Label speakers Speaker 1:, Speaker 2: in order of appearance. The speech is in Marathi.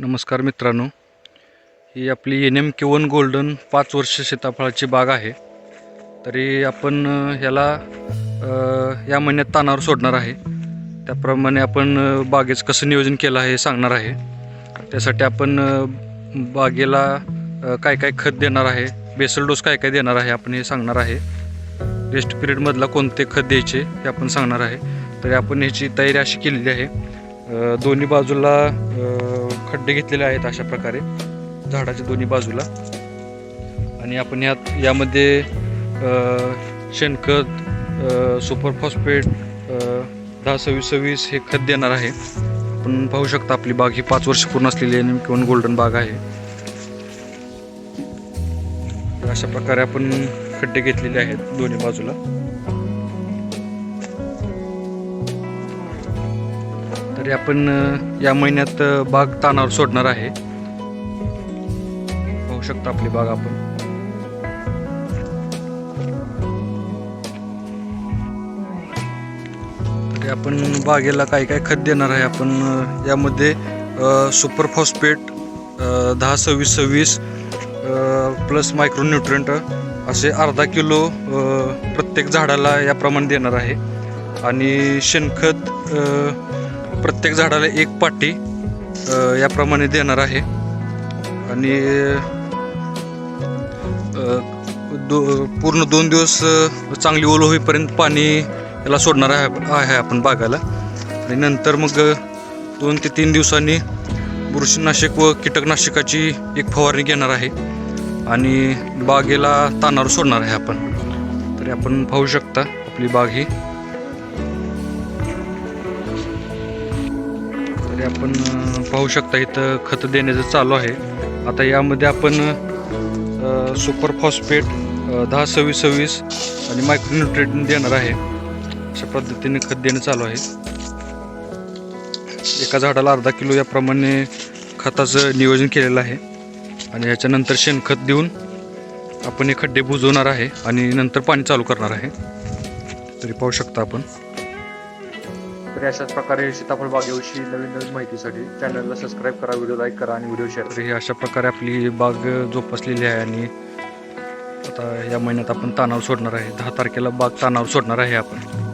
Speaker 1: नमस्कार मित्रांनो. ही आपली N M K one golden पाच वर्ष सीताफळाची बाग आहे. तरी आपण ह्याला या महिन्यात तानावर सोडणार आहे. त्याप्रमाणे आपण बागेचं कसं नियोजन केलं आहे हे सांगणार आहे. त्यासाठी आपण बागेला काय काय खत देणार आहे बेसल डोस काय काय देणार आहे आपण हे सांगणार आहे. रेस्ट पिरियडमधला कोणते खत द्यायचे हे आपण सांगणार आहे. तरी आपण ह्याची तयारी अशी केलेली आहे. दोन्ही बाजूला खड्डे घेतलेले आहेत अशा प्रकारे झाडाच्या दोन्ही बाजूला. आणि आपण यात यामध्ये शेणखत सुपर फॉस्फेट दहा सव्वीस सव्वीस हे खत देणार आहे. आपण पाहू शकता आपली बाग ही पाच वर्ष पूर्ण असलेली आहे किंवा गोल्डन बाग आहे. अशा प्रकारे आपण खड्डे घेतलेले आहेत दोन्ही बाजूला. तरी आपण या महिन्यात बाग तानावर सोडणार आहे. पाहू शकता आपली बाग आपण. तरी आपण बागेला काय काय खत देणार आहे आपण यामध्ये सुपर फॉस्फेट दहा सव्वीस सव्वीस प्लस मायक्रोन्युट्रंट असे अर्धा किलो प्रत्येक झाडाला याप्रमाणे देणार आहे. आणि शेणखत प्रत्येक झाडाला एक पाटी याप्रमाणे देणार आहे. आणि दो पूर्ण दोन दिवस चांगली ओल होईपर्यंत पाणी याला सोडणार आहे आहे आपण बागाला. आणि नंतर मग दोन ते तीन दिवसांनी बुरशीनाशक व कीटकनाशकाची एक फवारणी घेणार आहे. आणि बागेला तानावर सोडणार आहे आपण. तरी आपण पाहू शकता आपली बाग ही. यामध्ये आपण पाहू शकता इथं खत देण्याचं चालू आहे. आता यामध्ये आपण सुपर फॉस्फेट दहा सव्वीस सव्वीस आणि मायक्रोन्युट्रेट देणार आहे. अशा पद्धतीने खत देणं चालू आहे. एका झाडाला अर्धा किलो याप्रमाणे खताचं नियोजन केलेलं आहे. आणि ह्याच्यानंतर शेणखत देऊन आपण हे खड्डे बुजवणार आहे आणि नंतर पाणी चालू करणार आहे. तरी पाहू शकता आपण.
Speaker 2: तरी अशाच प्रकारे सीताफळ बागेविषयी नवीन नवीन माहितीसाठी चॅनलला सबस्क्राईब करा व्हिडिओ लाईक करा आणि व्हिडिओ शेअर
Speaker 1: तर ही अशा प्रकारे आपली बाग जोपासलेली आहे आणि आता या महिन्यात आपण तणाव सोडणार आहे. दहा तारखेला बाग तणाव सोडणार आहे आपण.